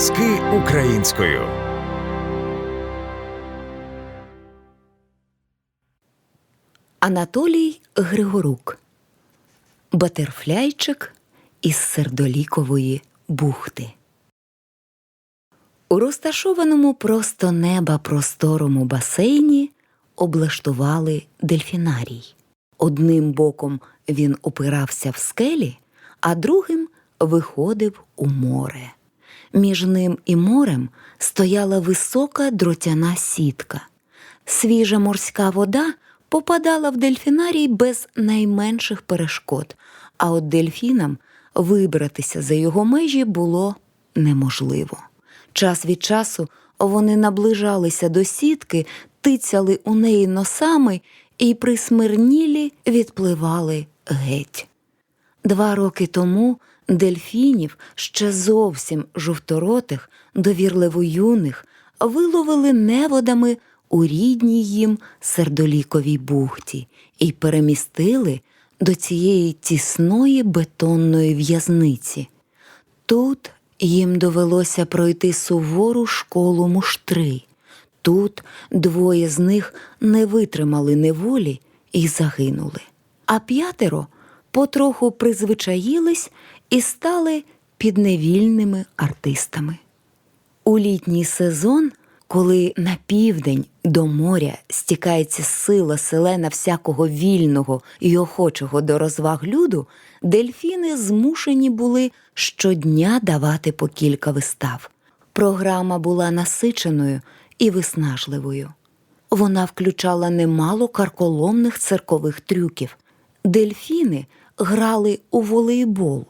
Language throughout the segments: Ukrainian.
Аудіоказки українською. Анатолій Григорук Батерфляйчик із Сердолікової бухти. У розташованому просто неба просторому басейні облаштували дельфінарій. Одним боком він опирався в скелі, а другим виходив у море. Між ним і морем стояла висока дротяна сітка. Свіжа морська вода попадала в дельфінарій без найменших перешкод, а от дельфінам вибратися за його межі було неможливо. Час від часу вони наближалися до сітки, тицяли у неї носами і присмирнілі відпливали геть. Два роки тому дельфінів, ще зовсім жовторотих, довірливо юних, виловили неводами у рідній їм сердоліковій бухті і перемістили до цієї тісної бетонної в'язниці. Тут їм довелося пройти сувору школу муштри. Тут двоє з них не витримали неволі і загинули. А п'ятеро потроху призвичаїлись і стали підневільними артистами. У літній сезон, коли на південь до моря стікається сила селена всякого вільного і охочого до розваг люду, дельфіни змушені були щодня давати по кілька вистав. Програма була насиченою і виснажливою. Вона включала немало карколомних циркових трюків. Дельфіни грали у волейбол,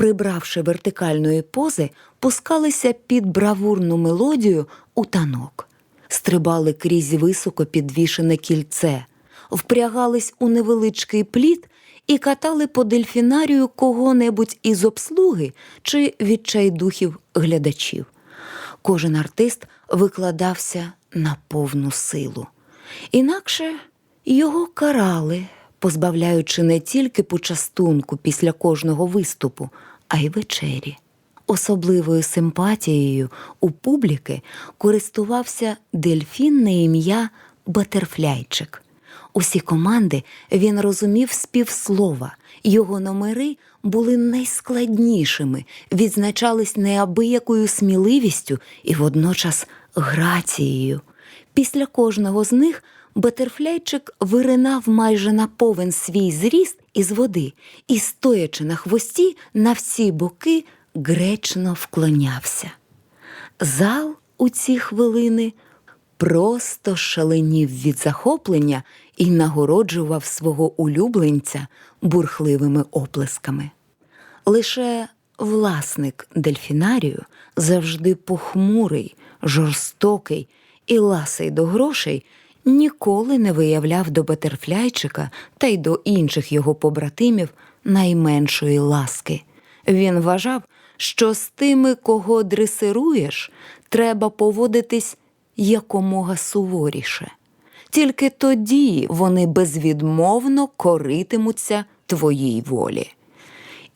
прибравши вертикальної пози, пускалися під бравурну мелодію у танок, стрибали крізь високо підвішене кільце, впрягались у невеличкий плід і катали по дельфінарію кого-небудь із обслуги чи відчайдухів глядачів. Кожен артист викладався на повну силу. Інакше його карали, позбавляючи не тільки почастунку після кожного виступу, а й вечері. Особливою симпатією у публіки користувався дельфін на ім'я Батерфляйчик. Усі команди він розумів співслова. Його номери були найскладнішими, відзначались неабиякою сміливістю і водночас грацією. Після кожного з них Батерфляйчик виринав майже на повен свій зріст із води і, стоячи на хвості, на всі боки гречно вклонявся. Зал у ці хвилини просто шаленів від захоплення і нагороджував свого улюбленця бурхливими оплесками. Лише власник дельфінарію завжди похмурий, жорстокий і ласий до грошей, ніколи не виявляв до Батерфляйчика та й до інших його побратимів найменшої ласки. Він вважав, що з тими, кого дресируєш, треба поводитись якомога суворіше. Тільки тоді вони безвідмовно коритимуться твоїй волі.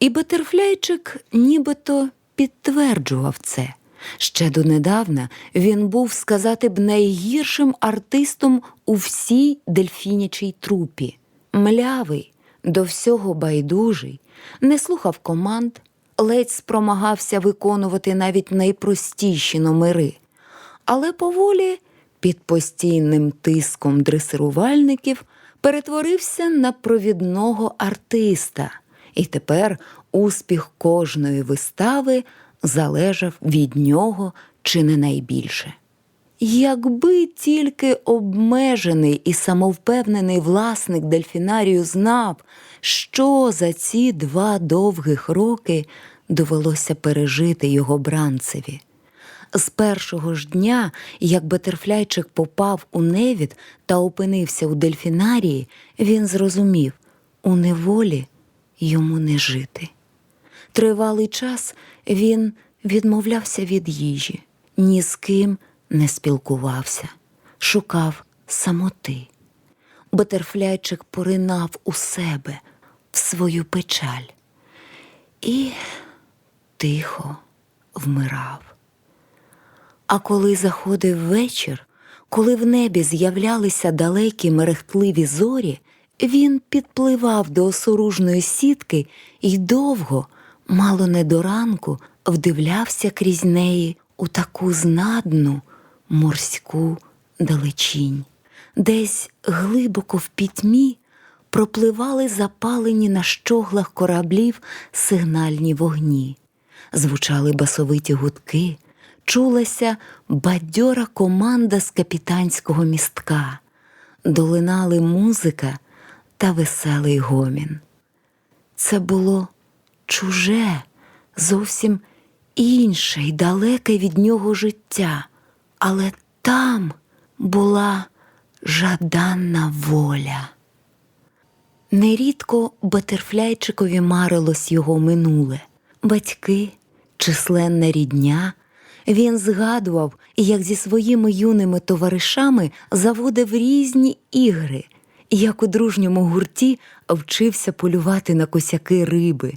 І Батерфляйчик нібито підтверджував це. Ще донедавна він був, сказати б, найгіршим артистом у всій дельфінячій трупі. Млявий, до всього байдужий, не слухав команд, ледь спромагався виконувати навіть найпростіші номери. Але поволі, під постійним тиском дресирувальників, перетворився на провідного артиста, і тепер успіх кожної вистави залежав від нього чи не найбільше. Якби тільки обмежений і самовпевнений власник дельфінарію знав, що за ці два довгих роки довелося пережити його бранцеві. З першого ж дня, як Батерфляйчик попав у невід та опинився у дельфінарії, він зрозумів у неволі йому не жити. Тривалий час він відмовлявся від їжі, ні з ким не спілкувався, шукав самоти. Батерфляйчик поринав у себе, в свою печаль. І тихо, вмирав. А коли заходив вечір, коли в небі з'являлися далекі мерехтливі зорі, він підпливав до осоружної сітки і довго, мало не до ранку, вдивлявся крізь неї у таку знадну морську далечінь. Десь глибоко в пітьмі пропливали запалені на щоглах кораблів сигнальні вогні, звучали басовиті гудки, чулася бадьора команда з капітанського містка, долинали музика та веселий гомін. Це було чуже, зовсім інше й далеке від нього життя, але там була жаданна воля. Нерідко Батерфляйчикові марилось його минуле, батьки, численна рідня. Він згадував, як зі своїми юними товаришами заводив різні ігри, як у дружньому гурті вчився полювати на косяки риби,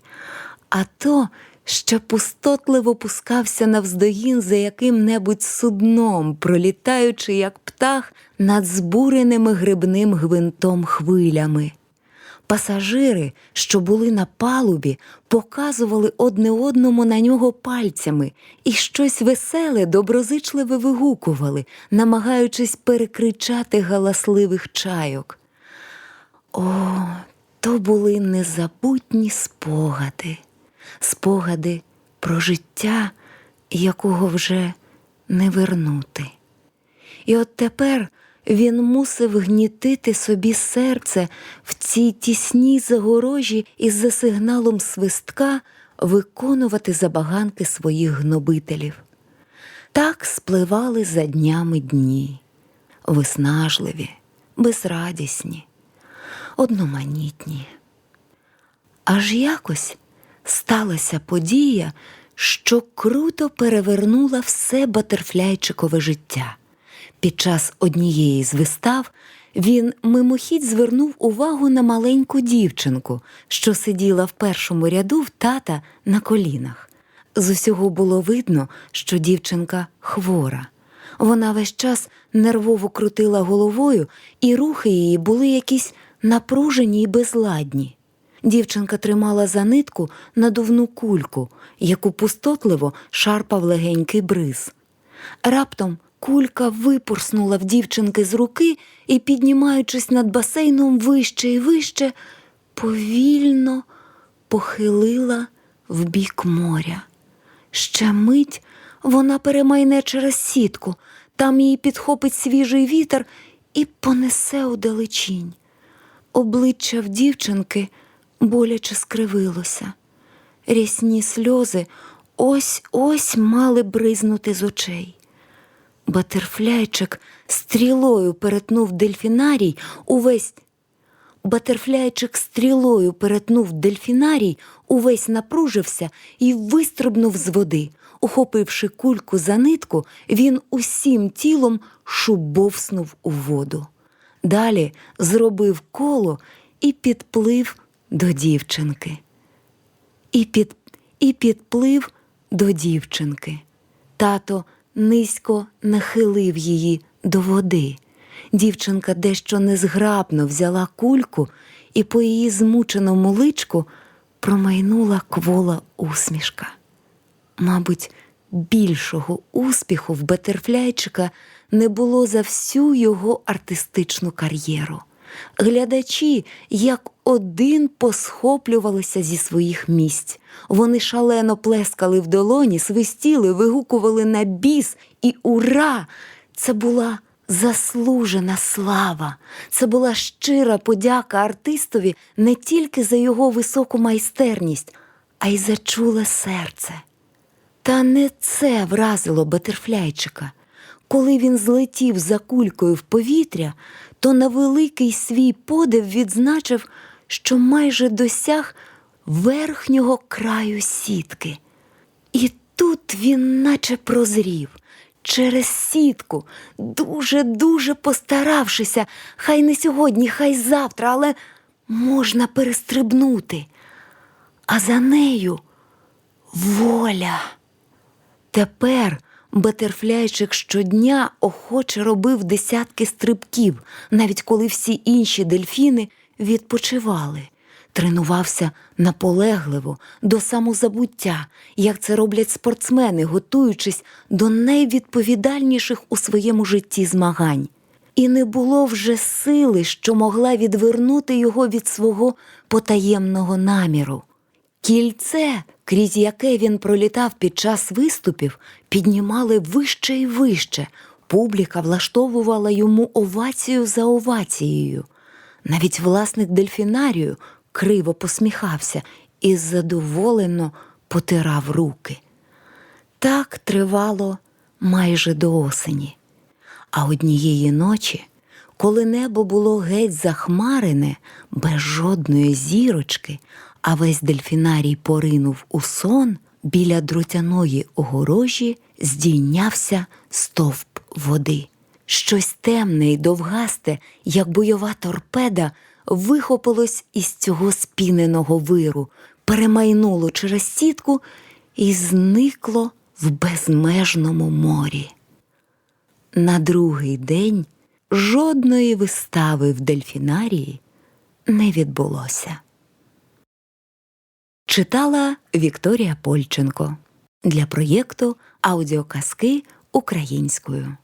а то ще пустотливо пускався навздогін за яким-небудь судном, пролітаючи, як птах, над збуреними грибним гвинтом хвилями. Пасажири, що були на палубі, показували одне одному на нього пальцями і щось веселе, доброзичливе вигукували, намагаючись перекричати галасливих чайок. О, то були незабутні спогади, спогади про життя, якого вже не вернути. І от тепер він мусив гнітити собі серце в цій тісній загорожі і за сигналом свистка виконувати забаганки своїх гнобителів. Так спливали за днями дні, виснажливі, безрадісні, одноманітні. Аж якось сталася подія, що круто перевернула все батерфляйчикове життя. Під час однієї з вистав він мимохідь звернув увагу на маленьку дівчинку, що сиділа в першому ряду в тата на колінах. З усього було видно, що дівчинка хвора. Вона весь час нервово крутила головою, і рухи її були якісь напружені й безладні. Дівчинка тримала за нитку надувну кульку, яку пустотливо шарпав легенький бриз. Раптом кулька випорснула в дівчинки з руки і, піднімаючись над басейном вище і вище, повільно похилила в бік моря. Ще мить вона перемайне через сітку, там її підхопить свіжий вітер і понесе у далечінь. Обличчя в дівчинки боляче скривилося. Рясні сльози ось ось мали бризнути з очей. Батерфляйчик стрілою перетнув дельфінарій увесь. Батерфляйчик стрілою перетнув дельфінарій, увесь напружився і вистрибнув з води. Ухопивши кульку за нитку, він усім тілом шубовснув у воду. Далі зробив коло і підплив до дівчинки. І, під, і підплив до дівчинки. Тато низько нахилив її до води. Дівчинка дещо незграбно взяла кульку, і по її змученому личку промайнула квола усмішка. Мабуть, більшого успіху в Бетерфляйчика не було за всю його артистичну кар'єру. Глядачі, як один, посхоплювалися зі своїх місць. Вони шалено плескали в долоні, свистіли, вигукували на біс і ура! Це була заслужена слава, це була щира подяка артистові не тільки за його високу майстерність, а й за чуле серце. Та не це вразило Батерфляйчика. Коли він злетів за кулькою в повітря, то на великий свій подив відзначив, що майже досяг верхнього краю сітки. І тут він наче прозрів. Через сітку, дуже-дуже постаравшися, хай не сьогодні, хай завтра, але можна перестрибнути. А за нею воля. Тепер Батерфляйчик щодня охоче робив десятки стрибків, навіть коли всі інші дельфіни відпочивали. Тренувався наполегливо до самозабуття, як це роблять спортсмени, готуючись до найвідповідальніших у своєму житті змагань. І не було вже сили, що могла відвернути його від свого потаємного наміру. Кільце, крізь яке він пролітав під час виступів, піднімали вище і вище. Публіка влаштовувала йому овацію за овацією. Навіть власник дельфінарію криво посміхався і задоволено потирав руки. Так тривало майже до осені. А однієї ночі, коли небо було геть захмарене, без жодної зірочки, а весь дельфінарій поринув у сон, біля дротяної огорожі здійнявся стовп води. Щось темне й довгасте, як бойова торпеда, вихопилось із цього спіненого виру, перемайнуло через сітку і зникло в безмежному морі. На другий день жодної вистави в дельфінарії не відбулося. Читала Вікторія Польченко для проєкту Аудіоказки українською.